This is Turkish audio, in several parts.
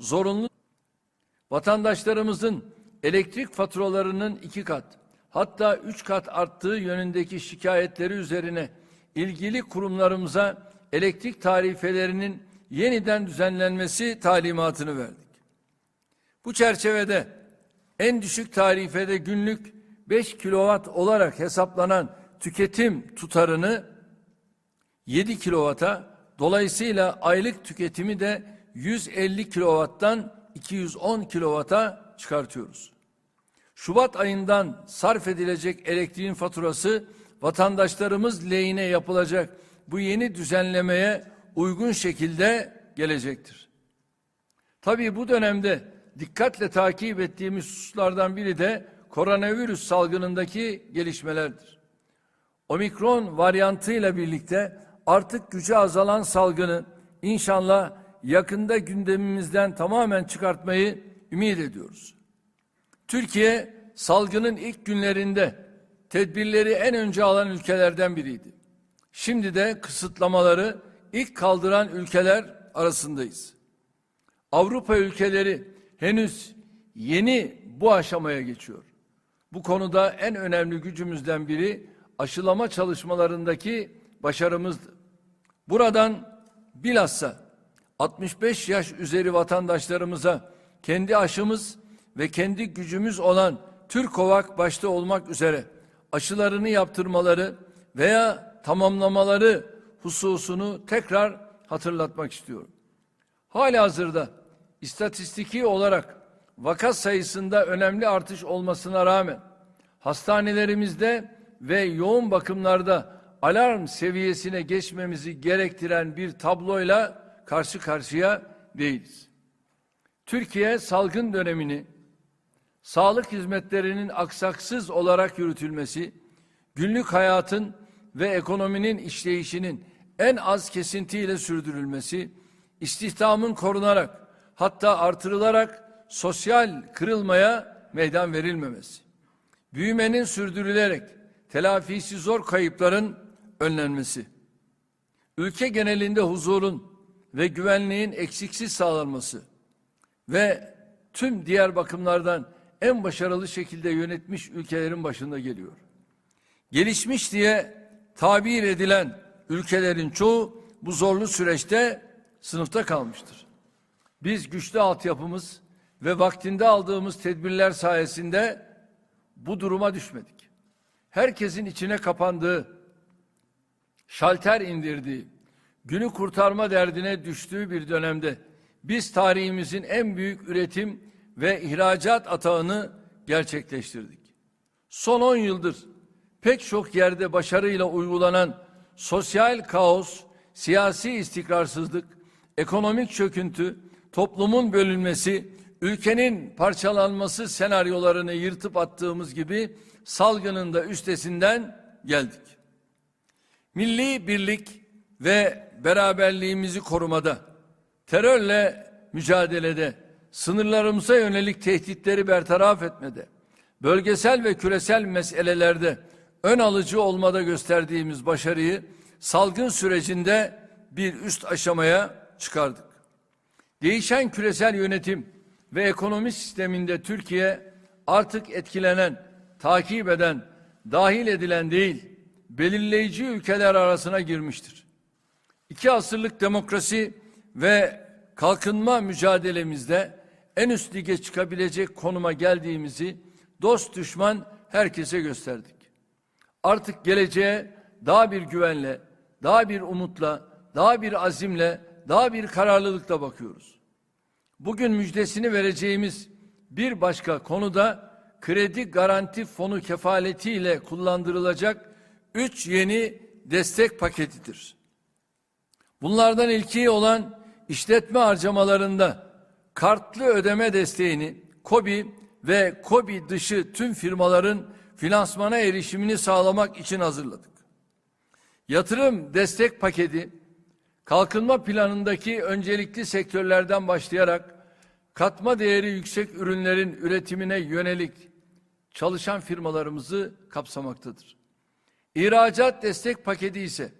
zorunlu vatandaşlarımızın elektrik faturalarının iki kat hatta üç kat arttığı yönündeki şikayetleri üzerine ilgili kurumlarımıza elektrik tarifelerinin yeniden düzenlenmesi talimatını verdik. Bu çerçevede en düşük tarifede günlük 5 kilowatt olarak hesaplanan tüketim tutarını 7 kilowata dolayısıyla aylık tüketimi de 150 kilovattan 210 kilovata çıkartıyoruz. Şubat ayından sarf edilecek elektriğin faturası vatandaşlarımız lehine yapılacak bu yeni düzenlemeye uygun şekilde gelecektir. Tabii bu dönemde dikkatle takip ettiğimiz hususlardan biri de koronavirüs salgınındaki gelişmelerdir. Omikron varyantıyla birlikte artık gücü azalan salgını inşallah yakında gündemimizden tamamen çıkartmayı ümit ediyoruz. Türkiye salgının ilk günlerinde tedbirleri en önce alan ülkelerden biriydi. Şimdi de kısıtlamaları ilk kaldıran ülkeler arasındayız. Avrupa ülkeleri henüz yeni bu aşamaya geçiyor. Bu konuda en önemli gücümüzden biri aşılama çalışmalarındaki başarımızdı. Buradan bilhassa 65 yaş üzeri vatandaşlarımıza kendi aşımız ve kendi gücümüz olan Türkovak başta olmak üzere aşılarını yaptırmaları veya tamamlamaları hususunu tekrar hatırlatmak istiyorum. Halihazırda istatistiki olarak vaka sayısında önemli artış olmasına rağmen hastanelerimizde ve yoğun bakımlarda alarm seviyesine geçmemizi gerektiren bir tabloyla karşı karşıya değiliz. Türkiye salgın dönemini sağlık hizmetlerinin aksaksız olarak yürütülmesi, günlük hayatın ve ekonominin işleyişinin en az kesintiyle sürdürülmesi, istihdamın korunarak hatta artırılarak sosyal kırılmaya meydan verilmemesi, büyümenin sürdürülerek telafisi zor kayıpların önlenmesi, ülke genelinde huzurun ve güvenliğin eksiksiz sağlanması ve tüm diğer bakımlardan en başarılı şekilde yönetmiş ülkelerin başında geliyor. Gelişmiş diye tabir edilen ülkelerin çoğu bu zorlu süreçte sınıfta kalmıştır. Biz güçlü altyapımız ve vaktinde aldığımız tedbirler sayesinde bu duruma düşmedik. Herkesin içine kapandığı, şalter indirdiği, günü kurtarma derdine düştüğü bir dönemde biz tarihimizin en büyük üretim ve ihracat atağını gerçekleştirdik. Son 10 yıldır pek çok yerde başarıyla uygulanan sosyal kaos, siyasi istikrarsızlık, ekonomik çöküntü, toplumun bölünmesi, ülkenin parçalanması senaryolarını yırtıp attığımız gibi salgının da üstesinden geldik. Milli birlik ve beraberliğimizi korumada, terörle mücadelede, sınırlarımıza yönelik tehditleri bertaraf etmede, bölgesel ve küresel meselelerde ön alıcı olmada gösterdiğimiz başarıyı salgın sürecinde bir üst aşamaya çıkardık. Değişen küresel yönetim ve ekonomi sisteminde Türkiye artık etkilenen, takip eden, dahil edilen değil, belirleyici ülkeler arasına girmiştir. İki asırlık demokrasi ve kalkınma mücadelemizde en üst lige çıkabilecek konuma geldiğimizi dost düşman herkese gösterdik. Artık geleceğe daha bir güvenle, daha bir umutla, daha bir azimle, daha bir kararlılıkla bakıyoruz. Bugün müjdesini vereceğimiz bir başka konuda kredi garanti fonu kefaletiyle kullandırılacak üç yeni destek paketidir. Bunlardan ilki olan işletme harcamalarında kartlı ödeme desteğini KOBİ ve KOBİ dışı tüm firmaların finansmana erişimini sağlamak için hazırladık. Yatırım destek paketi kalkınma planındaki öncelikli sektörlerden başlayarak katma değeri yüksek ürünlerin üretimine yönelik çalışan firmalarımızı kapsamaktadır. İhracat destek paketi ise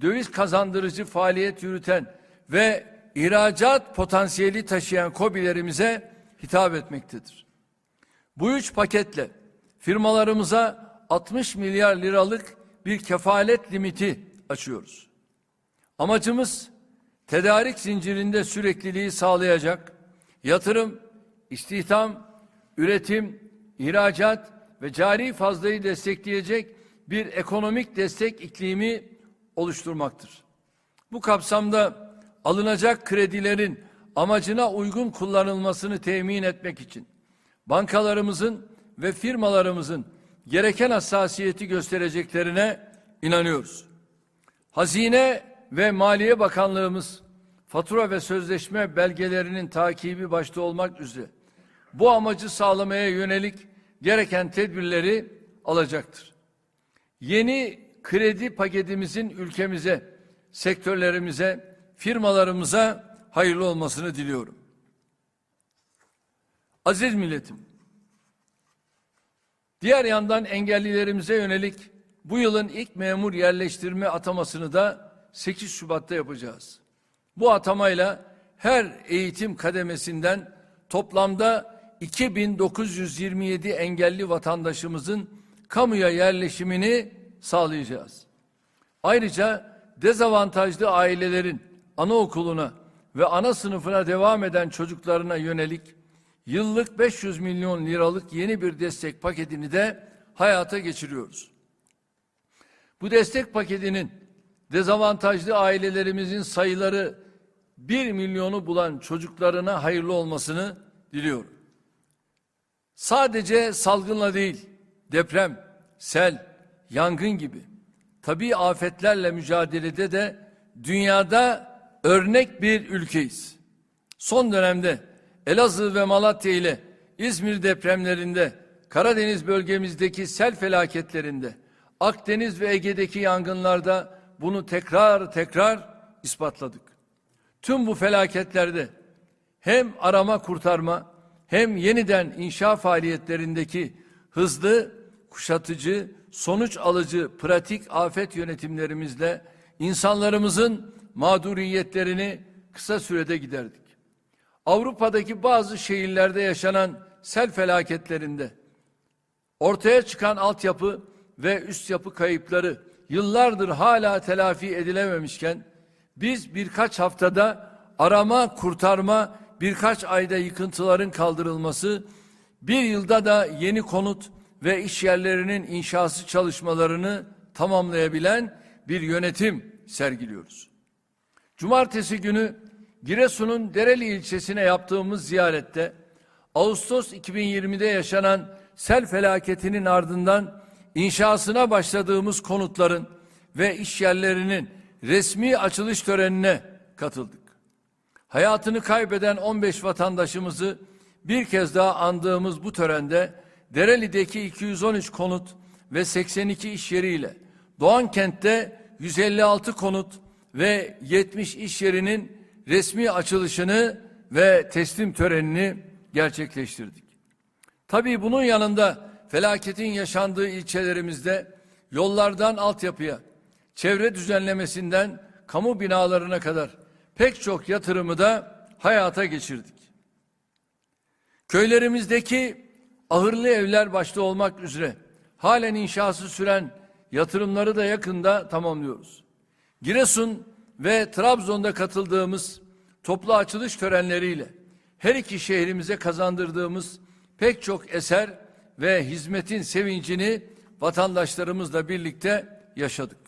döviz kazandırıcı faaliyet yürüten ve ihracat potansiyeli taşıyan KOBİ'lerimize hitap etmektedir. Bu üç paketle firmalarımıza 60 milyar liralık bir kefalet limiti açıyoruz. Amacımız tedarik zincirinde sürekliliği sağlayacak yatırım, istihdam, üretim, ihracat ve cari fazlayı destekleyecek bir ekonomik destek iklimi oluşturmaktır. Bu kapsamda alınacak kredilerin amacına uygun kullanılmasını temin etmek için bankalarımızın ve firmalarımızın gereken hassasiyeti göstereceklerine inanıyoruz. Hazine ve Maliye Bakanlığımız fatura ve sözleşme belgelerinin takibi başta olmak üzere bu amacı sağlamaya yönelik gereken tedbirleri alacaktır. Yeni kredi paketimizin ülkemize, sektörlerimize, firmalarımıza hayırlı olmasını diliyorum. Aziz milletim, diğer yandan engellilerimize yönelik bu yılın ilk memur yerleştirme atamasını da 8 Şubat'ta yapacağız. Bu atamayla her eğitim kademesinden toplamda 2927 engelli vatandaşımızın kamuya yerleşimini sağlayacağız. Ayrıca dezavantajlı ailelerin anaokuluna ve ana sınıfına devam eden çocuklarına yönelik yıllık 500 milyon liralık yeni bir destek paketini de hayata geçiriyoruz. Bu destek paketinin dezavantajlı ailelerimizin sayıları 1 milyonu bulan çocuklarına hayırlı olmasını diliyorum. Sadece salgınla değil, deprem, sel, yangın gibi tabii afetlerle mücadelede de dünyada örnek bir ülkeyiz. Son dönemde Elazığ ve Malatya ile İzmir depremlerinde, Karadeniz bölgemizdeki sel felaketlerinde, Akdeniz ve Ege'deki yangınlarda bunu tekrar tekrar ispatladık. Tüm bu felaketlerde hem arama kurtarma hem yeniden inşa faaliyetlerindeki hızlı, kuşatıcı, sonuç alıcı pratik afet yönetimlerimizle insanlarımızın mağduriyetlerini kısa sürede giderdik. Avrupa'daki bazı şehirlerde yaşanan sel felaketlerinde ortaya çıkan altyapı ve üst yapı kayıpları yıllardır hala telafi edilememişken biz birkaç haftada arama, kurtarma, birkaç ayda yıkıntıların kaldırılması, bir yılda da yeni konut ve iş yerlerinin inşası çalışmalarını tamamlayabilen bir yönetim sergiliyoruz. Cumartesi günü Giresun'un Dereli ilçesine yaptığımız ziyarette Ağustos 2020'de yaşanan sel felaketinin ardından inşasına başladığımız konutların ve iş yerlerinin resmi açılış törenine katıldık. Hayatını kaybeden 15 vatandaşımızı bir kez daha andığımız bu törende Dereli'deki 213 konut ve 82 iş yeriyle Doğan kentte 156 konut ve 70 iş yerinin resmi açılışını ve teslim törenini gerçekleştirdik. Tabii bunun yanında felaketin yaşandığı ilçelerimizde yollardan altyapıya, çevre düzenlemesinden kamu binalarına kadar pek çok yatırımı da hayata geçirdik. Köylerimizdeki ahırlı evler başta olmak üzere halen inşası süren yatırımları da yakında tamamlıyoruz. Giresun ve Trabzon'da katıldığımız toplu açılış törenleriyle her iki şehrimize kazandırdığımız pek çok eser ve hizmetin sevincini vatandaşlarımızla birlikte yaşadık.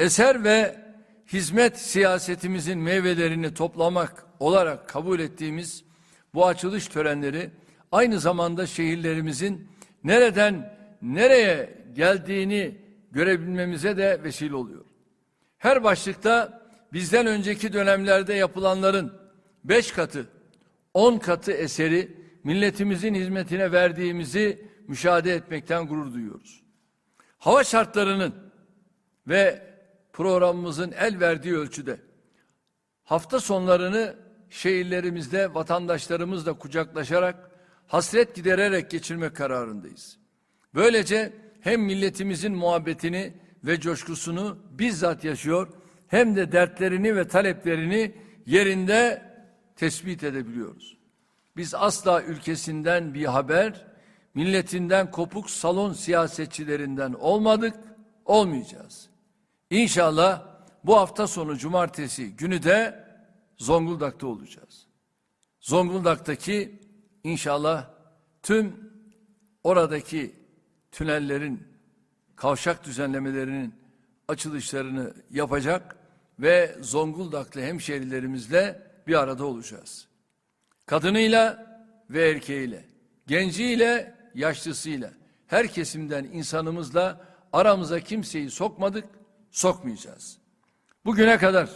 Eser ve hizmet siyasetimizin meyvelerini toplamak olarak kabul ettiğimiz bu açılış törenleri aynı zamanda şehirlerimizin nereden nereye geldiğini görebilmemize de vesile oluyor. Her başlıkta bizden önceki dönemlerde yapılanların beş katı, on katı eseri milletimizin hizmetine verdiğimizi müşahede etmekten gurur duyuyoruz. Hava şartlarının ve programımızın el verdiği ölçüde hafta sonlarını şehirlerimizde vatandaşlarımızla kucaklaşarak hasret gidererek geçirmek kararındayız. Böylece hem milletimizin muhabbetini ve coşkusunu bizzat yaşıyor hem de dertlerini ve taleplerini yerinde tespit edebiliyoruz. Biz asla ülkesinden bir haber, milletinden kopuk salon siyasetçilerinden olmadık, olmayacağız. İnşallah bu hafta sonu cumartesi günü de Zonguldak'ta olacağız. Zonguldak'taki inşallah tüm oradaki tünellerin, kavşak düzenlemelerinin açılışlarını yapacak ve Zonguldaklı hemşerilerimizle bir arada olacağız. Kadınıyla ve erkeğiyle, genciyle, yaşlısıyla, her kesimden insanımızla aramıza kimseyi sokmadık, sokmayacağız. Bugüne kadar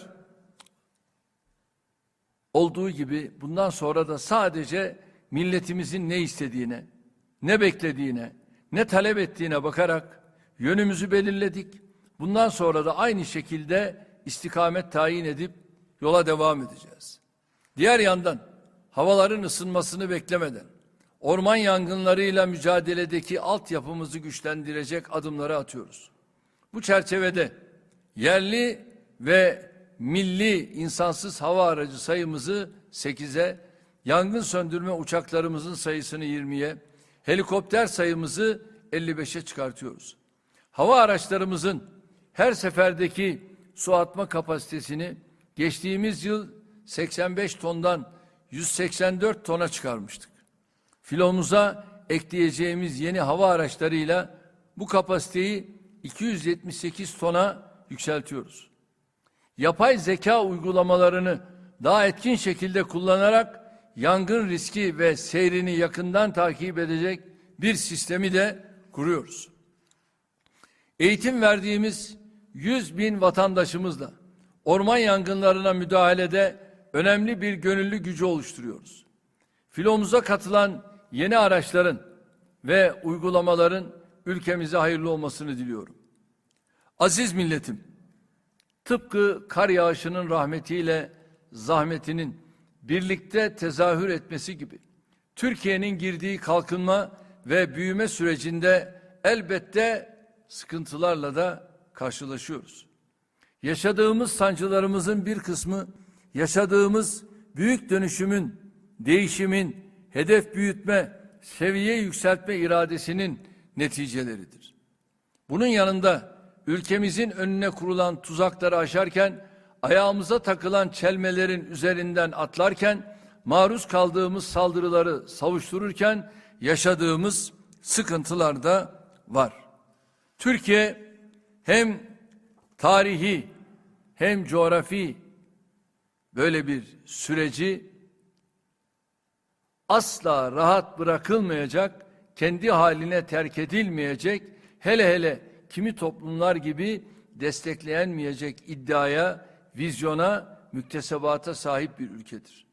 olduğu gibi bundan sonra da sadece milletimizin ne istediğine, ne beklediğine, ne talep ettiğine bakarak yönümüzü belirledik. Bundan sonra da aynı şekilde istikamet tayin edip yola devam edeceğiz. Diğer yandan havaların ısınmasını beklemeden orman yangınlarıyla mücadeledeki altyapımızı güçlendirecek adımları atıyoruz. Bu çerçevede yerli ve milli insansız hava aracı sayımızı 8'e, yangın söndürme uçaklarımızın sayısını 20'ye, helikopter sayımızı 55'e çıkartıyoruz. Hava araçlarımızın her seferdeki su atma kapasitesini geçtiğimiz yıl 85 tondan 184 tona çıkarmıştık. Filomuza ekleyeceğimiz yeni hava araçlarıyla bu kapasiteyi 278 tona yükseltiyoruz. Yapay zeka uygulamalarını daha etkin şekilde kullanarak yangın riski ve seyrini yakından takip edecek bir sistemi de kuruyoruz. Eğitim verdiğimiz 100 bin vatandaşımızla orman yangınlarına müdahalede önemli bir gönüllü gücü oluşturuyoruz. Filomuza katılan yeni araçların ve uygulamaların ülkemize hayırlı olmasını diliyorum. Aziz milletim, tıpkı kar yağışının rahmetiyle zahmetinin birlikte tezahür etmesi gibi Türkiye'nin girdiği kalkınma ve büyüme sürecinde elbette sıkıntılarla da karşılaşıyoruz. Yaşadığımız sancılarımızın bir kısmı yaşadığımız büyük dönüşümün, değişimin, hedef büyütme, seviye yükseltme iradesinin neticeleridir. Bunun yanında ülkemizin önüne kurulan tuzakları aşarken, ayağımıza takılan çelmelerin üzerinden atlarken, maruz kaldığımız saldırıları savuştururken yaşadığımız sıkıntılar da var. Türkiye hem tarihi hem coğrafi böyle bir süreci asla rahat bırakılmayacak, kendi haline terk edilmeyecek, hele hele kimi toplumlar gibi desteklenmeyecek iddiaya, vizyona, müktesebata sahip bir ülkedir.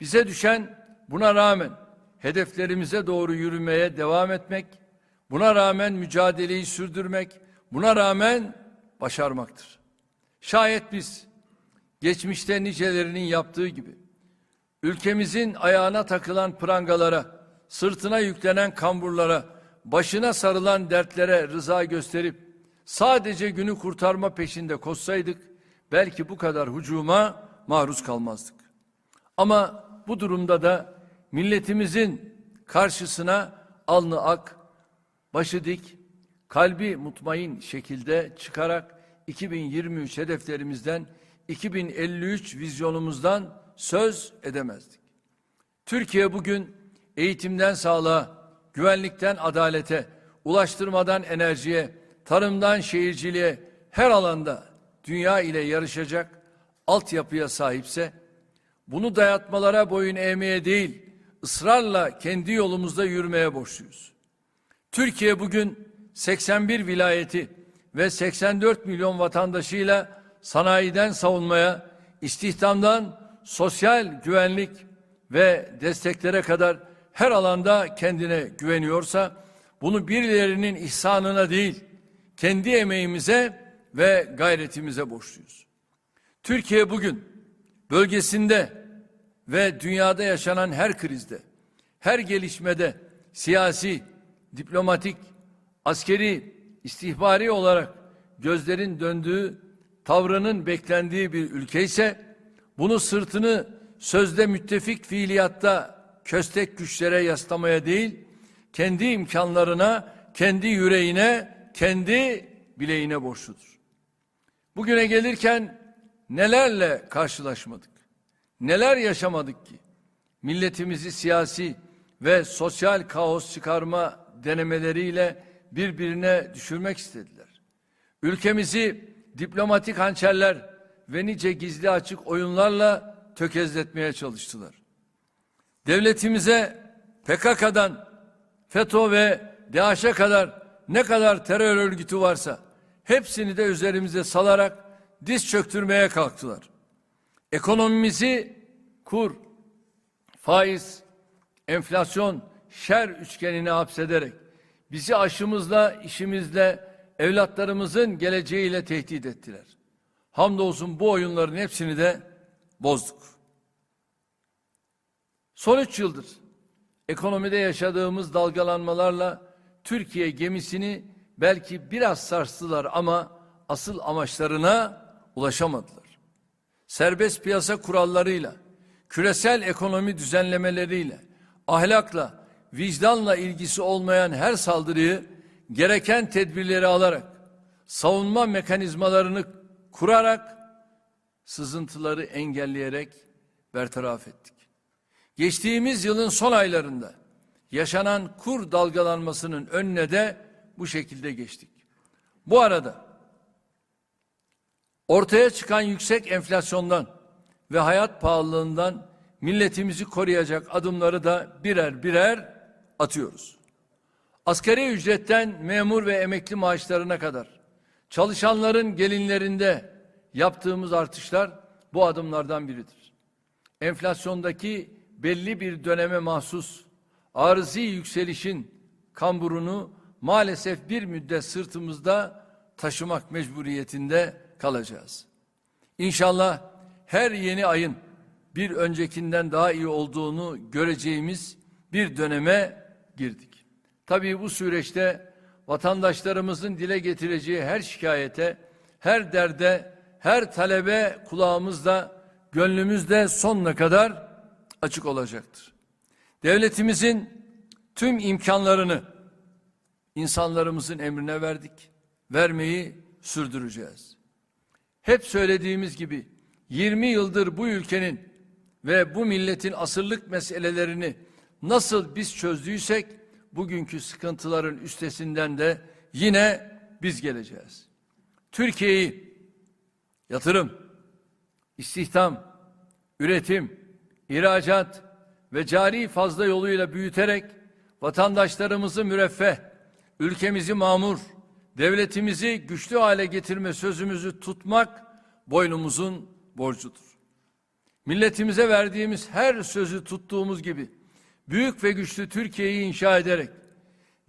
Bize düşen buna rağmen hedeflerimize doğru yürümeye devam etmek, buna rağmen mücadeleyi sürdürmek, buna rağmen başarmaktır. Şayet biz geçmişte nicelerinin yaptığı gibi ülkemizin ayağına takılan prangalara, sırtına yüklenen kamburlara, başına sarılan dertlere rıza gösterip sadece günü kurtarma peşinde koşsaydık belki bu kadar hücuma maruz kalmazdık. Ama bu durumda da milletimizin karşısına alnı ak, başı dik, kalbi mutmain şekilde çıkarak 2023 hedeflerimizden 2053 vizyonumuzdan söz edemezdik. Türkiye bugün eğitimden sağlığa, güvenlikten adalete, ulaştırmadan enerjiye, tarımdan şehirciliğe her alanda dünya ile yarışacak altyapıya sahipse bunu dayatmalara boyun eğmeye değil, ısrarla kendi yolumuzda yürümeye borçluyuz. Türkiye bugün 81 vilayeti ve 84 milyon vatandaşıyla sanayiden savunmaya, istihdamdan sosyal güvenlik ve desteklere kadar her alanda kendine güveniyorsa bunu birilerinin ihsanına değil, kendi emeğimize ve gayretimize borçluyuz. Türkiye bugün bölgesinde ve dünyada yaşanan her krizde, her gelişmede siyasi, diplomatik, askeri, istihbari olarak gözlerin döndüğü, tavrının beklendiği bir ülke ise bunu sırtını sözde müttefik fiiliyatta köstek güçlere yaslamaya değil, kendi imkanlarına, kendi yüreğine, kendi bileğine borçludur. Bugüne gelirken nelerle karşılaşmadık? Neler yaşamadık ki? Milletimizi siyasi ve sosyal kaos çıkarma denemeleriyle birbirine düşürmek istediler. Ülkemizi diplomatik hançerler ve nice gizli açık oyunlarla tökezletmeye çalıştılar. Devletimize PKK'dan FETÖ ve DAEŞ'e kadar ne kadar terör örgütü varsa hepsini de üzerimize salarak diz çöktürmeye kalktılar. Ekonomimizi kur, faiz, enflasyon, şer üçgenine hapsederek bizi aşımızla, işimizle, evlatlarımızın geleceğiyle tehdit ettiler. Hamdolsun bu oyunların hepsini de bozduk. Son üç yıldır ekonomide yaşadığımız dalgalanmalarla Türkiye gemisini belki biraz sarstılar ama asıl amaçlarına ulaşamadılar. Serbest piyasa kurallarıyla, küresel ekonomi düzenlemeleriyle, ahlakla, vicdanla ilgisi olmayan her saldırıyı gereken tedbirleri alarak, savunma mekanizmalarını kurarak, sızıntıları engelleyerek bertaraf ettik. Geçtiğimiz yılın son aylarında yaşanan kur dalgalanmasının önüne de bu şekilde geçtik. Bu arada ortaya çıkan yüksek enflasyondan ve hayat pahalılığından milletimizi koruyacak adımları da birer birer atıyoruz. Asgari ücretten memur ve emekli maaşlarına kadar çalışanların gelinlerinde yaptığımız artışlar bu adımlardan biridir. Enflasyondaki belli bir döneme mahsus arızi yükselişin kamburunu maalesef bir müddet sırtımızda taşımak mecburiyetinde kalacağız. İnşallah her yeni ayın bir öncekinden daha iyi olduğunu göreceğimiz bir döneme girdik. Tabii bu süreçte vatandaşlarımızın dile getireceği her şikayete, her derde, her talebe kulağımızda, gönlümüzde sonuna kadar açık olacaktır. Devletimizin tüm imkanlarını insanlarımızın emrine verdik. Vermeyi sürdüreceğiz. Hep söylediğimiz gibi 20 yıldır bu ülkenin ve bu milletin asırlık meselelerini nasıl biz çözdüysek bugünkü sıkıntıların üstesinden de yine biz geleceğiz. Türkiye'yi yatırım, istihdam, üretim, ihracat ve cari fazla yoluyla büyüterek vatandaşlarımızı müreffeh, ülkemizi mamur, devletimizi güçlü hale getirme sözümüzü tutmak boynumuzun borcudur. Milletimize verdiğimiz her sözü tuttuğumuz gibi büyük ve güçlü Türkiye'yi inşa ederek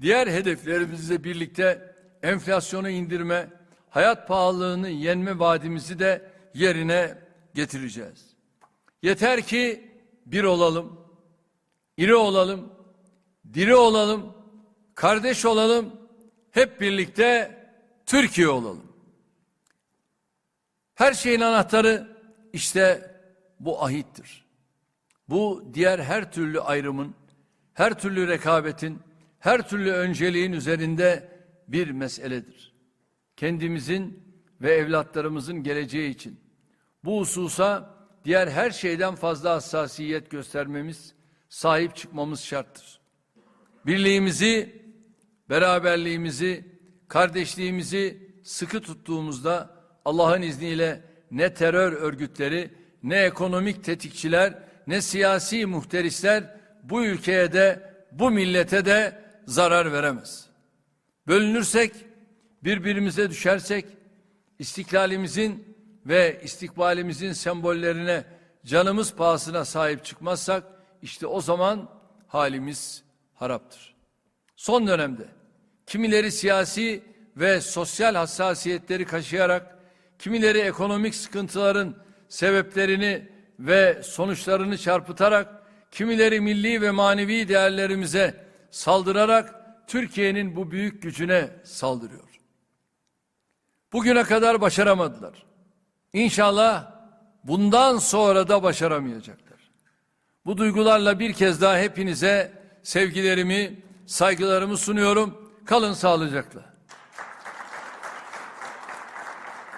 diğer hedeflerimizle birlikte enflasyonu indirme, hayat pahalılığını yenme vaadimizi de yerine getireceğiz. Yeter ki bir olalım, iri olalım, diri olalım, kardeş olalım, hep birlikte Türkiye olalım. Her şeyin anahtarı işte bu ahittir. Bu diğer her türlü ayrımın, her türlü rekabetin, her türlü önceliğin üzerinde bir meseledir. Kendimizin ve evlatlarımızın geleceği için bu hususa diğer her şeyden fazla hassasiyet göstermemiz, sahip çıkmamız şarttır. Birliğimizi, beraberliğimizi, kardeşliğimizi sıkı tuttuğumuzda Allah'ın izniyle ne terör örgütleri, ne ekonomik tetikçiler, ne siyasi muhterisler bu ülkeye de bu millete de zarar veremez. Bölünürsek, birbirimize düşersek, istiklalimizin ve istikbalimizin sembollerine canımız pahasına sahip çıkmazsak işte o zaman halimiz haraptır. Son dönemde kimileri siyasi ve sosyal hassasiyetleri kaşıyarak kimileri ekonomik sıkıntıların sebeplerini ve sonuçlarını çarpıtarak kimileri milli ve manevi değerlerimize saldırarak Türkiye'nin bu büyük gücüne saldırıyor. Bugüne kadar başaramadılar. İnşallah bundan sonra da başaramayacaklar. Bu duygularla bir kez daha hepinize sevgilerimi, saygılarımı sunuyorum. Kalın sağlıcakla.